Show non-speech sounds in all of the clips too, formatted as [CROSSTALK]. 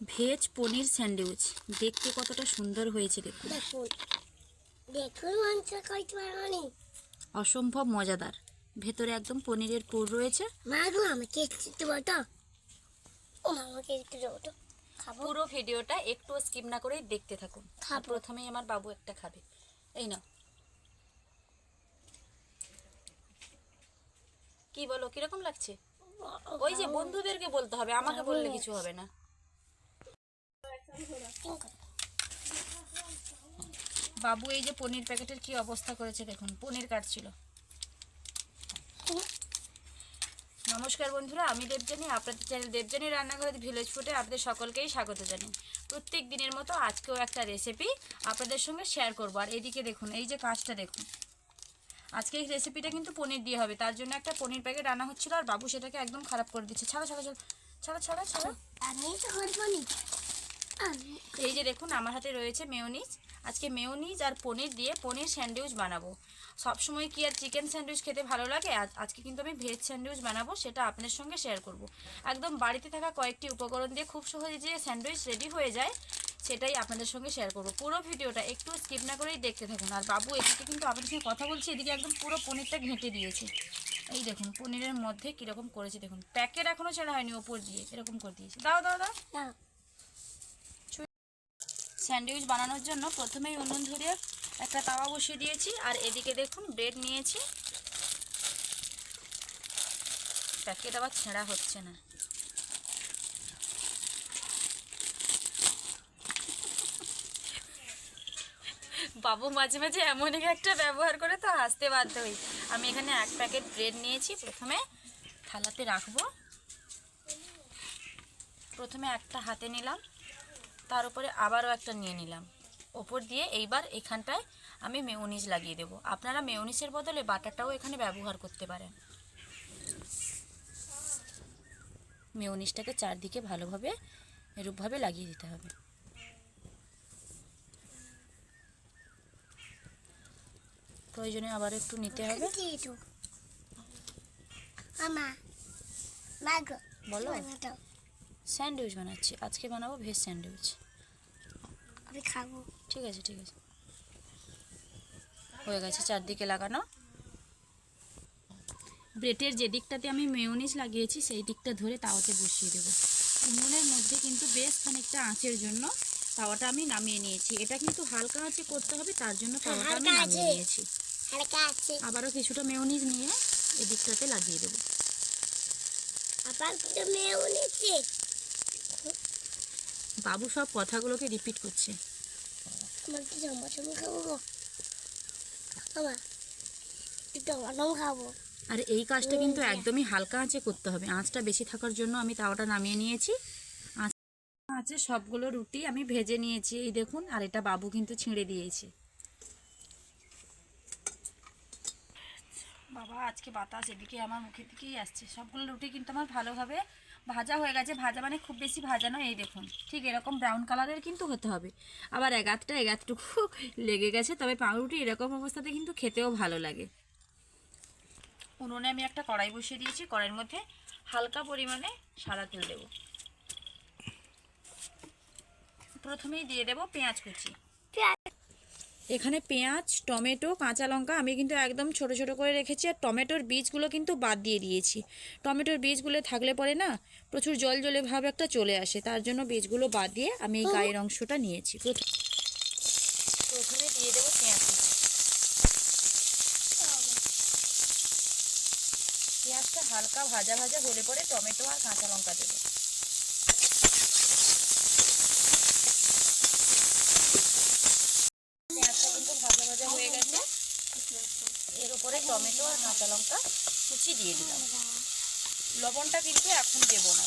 Veg পনির sandwich. দেখতে কতটা সুন্দর হয়েছে দেখুন। অসম্ভব মজাদার। ভেতরে একদম পনিরের পুর রয়েছে। আমাকে পুরো ভিডিওটা একটু স্কিপ না করেই দেখতে থাকুন। প্রথমেই আমার বাবু একটা খাবে। এই না কি বলো কীরকম লাগছে? ওই যে বন্ধুদেরকে বলতে হবে আমাকে বললে কিছু হবে না। বাবু এই যে পনির প্যাকেটের কি অবস্থা করেছে দেখুন পনির কাটছিল। নমস্কার বন্ধুরা আমি দেবজানি আপনাদের চ্যানেল দেবজানি রান্নাঘরের ভিলেজ ফুডে আপনাদের সকলকেই স্বাগত জানাই। প্রত্যেক দিনের মতো আজকেও একটা রেসিপি আপনাদের সঙ্গে শেয়ার করব। আর এদিকে দেখুন এই যে কাজটা দেখুন। আজকে এই রেসিপিটা কিন্তু পনির দিয়ে হবে তার জন্য একটা পনির প্যাকেট আনা হচ্ছিল আর বাবু সেটাকে একদম খারাপ করে দিচ্ছে। ছাড়া ছাড়া ছাড়া ছাড়া ছাড়া ছাড়া। আমি এই যে দেখুন আমার হাতে রয়েছে মেয়োনিজ আজকে মেয়োনিজ আর পনির দিয়ে পনির স্যান্ডউইচ বানাবো। সবসময় কি আর চিকেন স্যান্ডউইচ খেতে ভালো লাগে? আজ, আজকে কিন্তু আমি ভেজ স্যান্ডউইচ বানাবো, সেটা আপনাদের সঙ্গে শেয়ার করব। একদম বাড়িতে থাকা কয়েকটি উপকরণ দিয়ে খুব সহজে যে স্যান্ডউইচ রেডি হয়ে যায়, সেটাই আপনাদের সঙ্গে শেয়ার করব। পুরো ভিডিওটা একটু স্কিপ না করেই দেখতে থাকুন। আর বাবু এদিকে কিন্তু আপনাদের সঙ্গে কথা বলছি, এদিকে একদম পুরো পনিরটা ঘেঁটে দিয়েছে। এই দেখুন, পনিরের মধ্যে কীরকম করেছে দেখুন। প্যাকেট এখনও ছেঁড়া হয়নি ওপর দিয়ে, এরকম করে দিয়েছে। দাও দাও। দাও। স্যান্ডউইচ বানানোর জন্য প্রথমেই উনুন ধরে একটা তাওয়া বসিয়ে দিয়েছি, আর এদিকে দেখুন ব্রেড নিয়েছি। প্যাকেট আবার ছেঁড়া হচ্ছে না। বাবু মাঝে মাঝে এমন একটা ব্যবহার করে তো হাসতে বাধ্য হই। আমি এখানে এক প্যাকেট ব্রেড নিয়েছি, প্রথমে থালাতে রাখব। প্রথমে একটা হাতে নিলাম। তার উপরে আবারও একটা নিয়ে নিলাম। ওপর দিয়ে এইবার এখানটায় আমি মেয়োনিজ লাগিয়ে দেবো। আপনারা মেয়োনিজের বদলে বাটারটাও এখানে ব্যবহার করতে পারেন। মেয়োনিজটাকে চারদিকে ভালোভাবে এরূপভাবে লাগিয়ে দিতে হবে। প্রয়োজনে আবার একটু নিতে হবে। বলো। স্যান্ডউইচ বানাচ্ছি। আজকে বানাবো ভেজ স্যান্ডউইচ। আমি খাব। ঠিক আছে ঠিক আছে। হয়ে গেছে চারদিকে লাগানো। ব্রেডের যে দিকটাতে আমি মেয়োনিজ লাগিয়েছি সেই দিকটা ধরে তাওয়াতে বসিয়ে দেবো। উনুনের মধ্যে কিন্তু বেশ খানিকটা আঁচের জন্য তাওয়াটা আমি নামিয়ে নিয়েছি। এটা কিন্তু হালকা আঁচে করতে হবে তার জন্য তাওয়াটা আমি নামিয়ে নিয়েছি। আবারও কিছুটা মেয়োনিজ নিয়ে এদিকটাতে লাগিয়ে দেবো। আবার নিচ্ছে বাবু সব কথাগুলোকে রিপিট করছে। আর এই কাজটা কিন্তু একদমই হালকা আঁচে করতে হবে। আঁচটা বেশি থাকার জন্য আমি তাওয়াটা নামিয়ে নিয়েছি। আঁচ আঁচে সবগুলো রুটি আমি ভেজে নিয়েছি। এই দেখুন আর এটা বাবু কিন্তু ছিঁড়ে দিয়েছে। বাবা আজকে বাতাস এদিকে আমার মুখের দিকেই আসছে। সবগুলো রুটি কিন্তু আমার ভালোভাবে ভাজা হয়ে গেছে। ভাজা মানে খুব বেশি ভাজা নয়, এই দেখুন। ঠিক এরকম ব্রাউন কালারের কিন্তু হতে হবে। আবার এগাতটা এগাতটুকু [LAUGHS] লেগে গেছে, তবে পাউরুটি এরকম অবস্থাতে কিন্তু খেতেও ভালো লাগে। উনুনে আমি একটা কড়াই বসিয়ে দিয়েছি। কড়াইয়ের মধ্যে হালকা পরিমাণে সাদা তেল দেব। প্রথমেই দিয়ে দেব পেঁয়াজ কুচি। এখানে পেঁয়াজ, টমেটো, কাঁচা লঙ্কা আমি কিন্তু একদম ছোট ছোট করে রেখেছি আর টমেটোর বীজগুলো কিন্তু বাদ দিয়ে দিয়েছি। টমেটোর বীজগুলো থাকলে পরে না প্রচুর জল জলে ভাব একটা চলে আসে। তার জন্য বীজগুলো বাদ দিয়ে আমি এই গায়ের অংশটা নিয়েছি। প্রথম- প্রথমে দিয়ে দেবো পেঁয়াজ। পেঁয়াজটা হালকা ভাজা ভাজা হলে পরে টমেটো আর কাঁচা লঙ্কা দেবো পেঁয়াজটা কিন্তু ভাজা ভাজা হয়ে গেছে এর উপরে টমেটো আর কাঁচা লঙ্কা কুচি দিয়ে দিলাম। লবণটা কিন্তু এখন দেব না।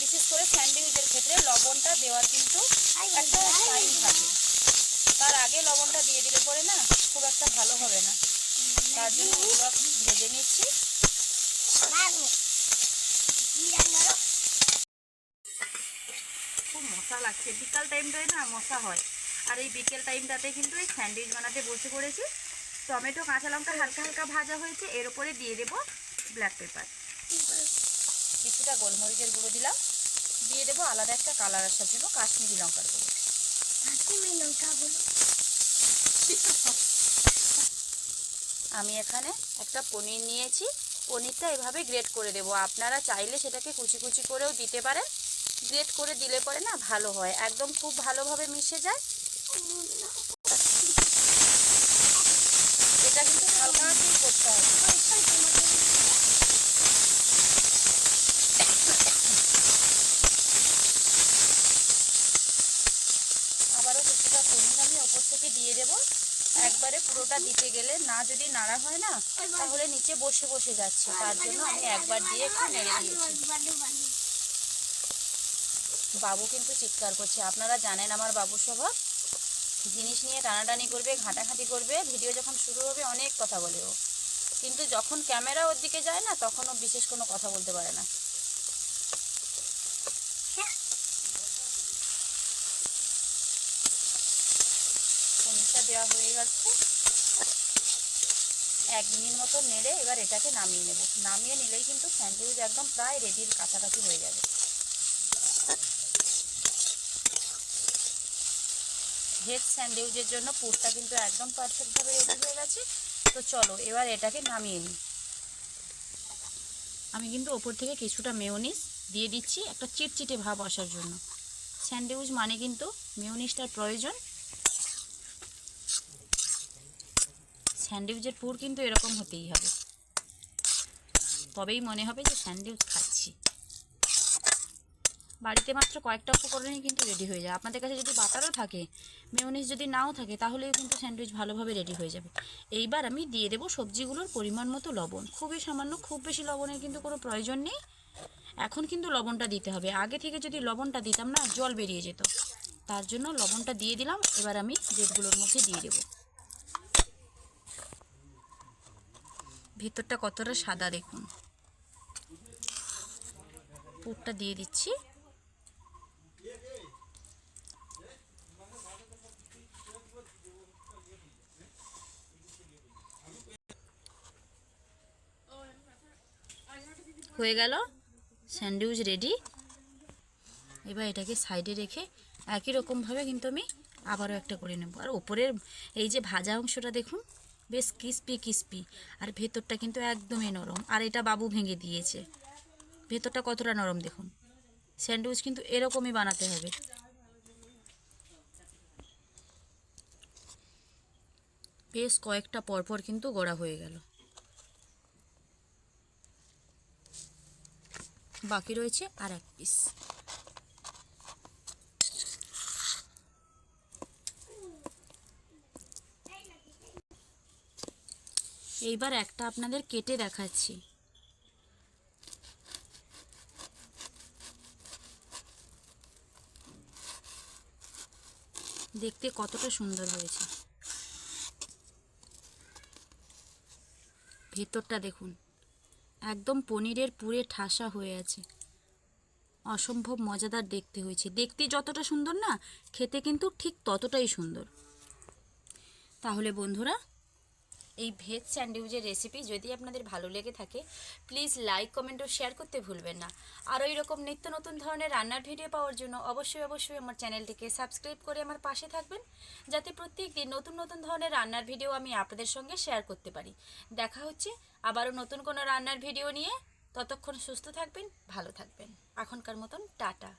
বিশেষ করে স্যান্ডউইচের ক্ষেত্রে লবণটা দেওয়ার কিন্তু একটা টাইম থাকে। তার আগে লবণটা দিয়ে দিলে পরে না খুব একটা ভালো হবে না। তার জন্য ভেজে নিচ্ছি। খুব মশা লাগছে। বিকাল টাইমটায় না মশা হয়। আর এই বিকেল টাইমটাতে কিন্তু এই স্যান্ডউইচ বানাতে বসে পড়েছি। টমেটো কাঁচা লঙ্কা হালকা হালকা ভাজা হয়েছে এর উপরে দিয়ে দেব ব্ল্যাক পেপার কিছুটা গোলমরিচের গুঁড়ো দিলাম। দিয়ে দেবো আলাদা একটা কালার আসার জন্য কাশ্মীরি লঙ্কার গুঁড়ো। কাশ্মীরি লঙ্কা আমি এখানে একটা পনির নিয়েছি। পনিরটা এভাবে গ্রেট করে দেবো। আপনারা চাইলে সেটাকে কুচি কুচি করেও দিতে পারেন। গ্রেট করে দিলে পরে না ভালো হয়। একদম খুব ভালোভাবে মিশে যায়। এটা কিন্তু হালকা আবারও কিছুটা পনির আমি ওপর থেকে দিয়ে দেবো। একবারে পুরোটা দিতে গেলে না যদি নাড়া হয় না, তাহলে নিচে বসে বসে যাচ্ছে। তার জন্য আমি একবার দিয়ে একটু নেড়ে বাবু কিন্তু চিৎকার করছে। আপনারা জানেন আমার বাবুর স্বভাব? জিনিস নিয়ে টানাটানি করবে, ঘাঁটাঘাঁটি করবে, ভিডিও যখন শুরু হবে অনেক কথা বলে ও। কিন্তু যখন ক্যামেরা ওর দিকে যায় না, তখন ও বিশেষ কোনো কথা বলতে পারে না। পনিরটা দেওয়া হয়ে গেছে। এক মিনিট মতো নেড়ে এবার এটাকে নামিয়ে নেব। নামিয়ে নিলেই কিন্তু স্যান্ডউইচ একদম প্রায় রেডির কাছাকাছি হয়ে যাবে। ভেজ স্যান্ডউইচের জন্য পুরটা কিন্তু একদম পারফেক্টভাবে রেডি হয়ে গেছে। তো চলো, এবার এটাকে নামিয়ে নিই। আমি কিন্তু ওপর থেকে কিছুটা মেয়োনিজ দিয়ে দিচ্ছি, একটা চিটচিটে ভাব আসার জন্য। স্যান্ডউইচ মানে কিন্তু মেয়োনিজটার প্রয়োজন। স্যান্ডউইচের পুর কিন্তু এরকম হতেই হবে। তবেই মনে হবে যে স্যান্ডউইচ খাচ্ছি। বাড়িতে মাত্র কয়েকটা উপকরণই কিন্তু রেডি হয়ে যায় আপনাদের কাছে যদি বাটারও থাকে মেয়োনিজ যদি নাও থাকে, তাহলেও কিন্তু স্যান্ডউইচ ভালোভাবে রেডি হয়ে যাবে। এইবার আমি দিয়ে দেবো সবজিগুলোর পরিমাণ মতো লবণ। খুবই সামান্য, খুব বেশি লবণের কিন্তু কোনো প্রয়োজন নেই। এখন কিন্তু লবণটা দিতে হবে। আগে থেকে যদি লবণটা দিতাম না, জল বেরিয়ে যেত। তার জন্য লবণটা দিয়ে দিলাম। এবার আমি ব্রেডগুলোর মধ্যে দিয়ে দেবো। ভেতরটা কতটা সাদা দেখুন। পুরটা দিয়ে দিচ্ছি। হয়ে গেল। স্যান্ডউইচ রেডি এবার এটাকে সাইডে রেখে একই রকমভাবে কিন্তু আমি আবারও একটা করে নেব। আর ওপরের এই যে ভাজা অংশটা দেখুন, বেশ ক্রিস্পি ক্রিস্পি আর ভেতরটা কিন্তু একদমই নরম। আর এটা বাবু ভেঙে দিয়েছে। ভেতরটা কতটা নরম দেখুন। স্যান্ডউইচ কিন্তু এরকমই বানাতে হবে। বেশ কয়েকটা পরপর কিন্তু গড়া হয়ে গেল। বাকি রয়েছে আর এক পিস এইবার একটা আপনাদের কেটে দেখাচ্ছি। দেখতে কতটা সুন্দর হয়েছে। ভেতরটা দেখুন। একদম পনিরের পুরে ঠাসা হয়ে আছে। অসম্ভব মজাদার দেখতে হয়েছে। দেখতে যতটা সুন্দর না, খেতে কিন্তু ঠিক ততটাই সুন্দর। তাহলে বন্ধুরা এই ভেজ স্যান্ডউইচের রেসিপি যদি আপনাদের ভালো লেগে থাকে প্লিজ লাইক কমেন্ট ও শেয়ার করতে ভুলবেন না। আর ওই রকম নিত্য নতুন ধরনের রান্নার ভিডিও পাওয়ার জন্য অবশ্যই অবশ্যই আমার চ্যানেলটিকে সাবস্ক্রাইব করে আমার পাশে থাকবেন, যাতে প্রত্যেক দিন নতুন নতুন ধরনের রান্নার ভিডিও আমি আপনাদের সঙ্গে শেয়ার করতে পারি। দেখা হচ্ছে আবারও নতুন কোনো রান্নার ভিডিও নিয়ে। ততক্ষণ সুস্থ থাকবেন, ভালো থাকবেন। এখনকার মতন টাটা।